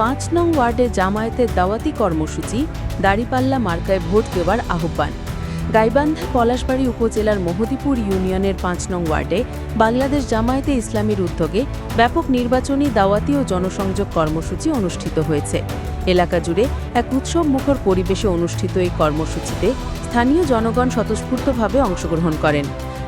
পাঁচ নং ওয়ার্ডে জামায়াতের দাওয়াতি কর্মসূচি, দাড়িপাল্লা মার্কায় ভোট দেওয়ার আহ্বান। গাইবান্ধা পলাশবাড়ী উপজেলার মোহদীপুর ইউনিয়নের পাঁচ নং ওয়ার্ডে বাংলাদেশ জামায়াতে ইসলামীর উদ্যোগে ব্যাপক নির্বাচনী, দাওয়াতি ও জনসংযোগ কর্মসূচি অনুষ্ঠিত হয়েছে। এলাকা জুড়ে এক উৎসব মুখর পরিবেশে অনুষ্ঠিত এই কর্মসূচিতে স্থানীয় জনগণ স্বতঃস্ফূর্তভাবে অংশগ্রহণ করেন।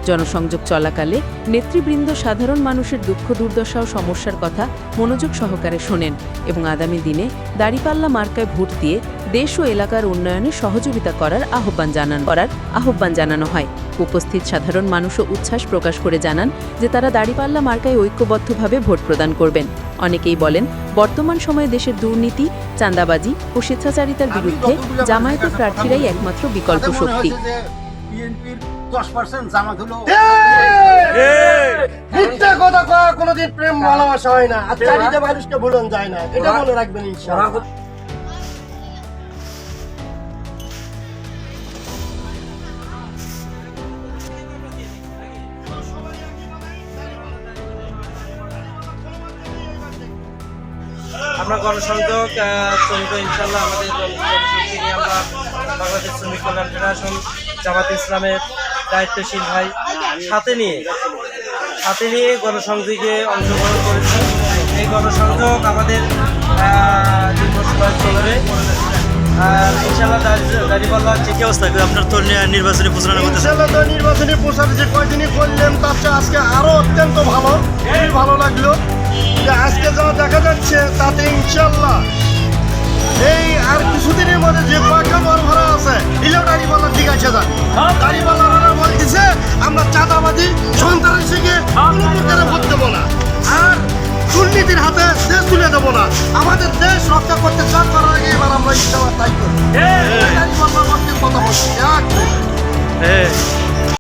জনসংযোগ চলাকালে নেতৃবৃন্দ সাধারণ মানুষের দুঃখ দুর্দশা ও সমস্যার কথা মনোযোগ সহকারে শোনেন এবং আগামী দিনে দাড়িপাল্লা মার্কায় ভোট দিয়ে দেশ ও এলাকার উন্নয়নে সহযোগিতা করার আহ্বান জানান করার আহ্বান জানানো হয়। উপস্থিত সাধারণ মানুষও উচ্ছ্বাস প্রকাশ করে জানান যে তারা দাড়িপাল্লা মার্কায় ঐক্যবদ্ধভাবে ভোট প্রদান করবেন। অনেকেই বলেন বর্তমান সময়ে দেশের দুর্নীতি চাঁদাবাজি ও স্বেচ্ছাচারিতার বিরুদ্ধে জামায়াতের প্রার্থীরাই একমাত্র বিকল্প শক্তি। বিএনপির দশ পার্সেন্ট জামাত হলো মিথ্যা কথা কওয়া কোনোদিন প্রেম ভালোবাসা হয় না আর চারিতে মানুষকে ভুলন যায় না এটা মনে রাখবেন ইনশাআল্লাহ আমরা গণসংযোগ আহ, চলবে ইনশাল্লাহ আমাদের আমরা বাংলাদেশ শ্রমিক কল্যাণ ফেডারেশন জামাত ইসলামের দায়িত্বশীল ভাই সাথে নিয়ে সাথে নিয়ে গণসংযোগে অংশগ্রহণ করেছি। এই গণসংযোগ আমাদের দীর্ঘ সময় চলবে। আর ইনশাল্লাহ দাঁড়ি- যে কি অবস্থা? আপনার তো নির্বাচনী প্রচার যে কয়দিনই করলেন তার চেয়ে আজকে আরও অত্যন্ত ভালো। খুবই ভালো লাগল। যে আজকে যা দেখা যাচ্ছে তাতে ইনশাল্লাহ এই আর কিছুদিনের মধ্যে যে দাঁড়িপাল্লার বলতেছে আমরা চাঁদাবাজি সন্ত্রাসীকে কোনো প্রকারে ভোট দেবো না। আর দুর্নীতির হাতে দেশ তুলে দেবো না। আমাদের দেশ রক্ষা করতে চান করার আগে এবার আমরা ইচ্ছা তাই করি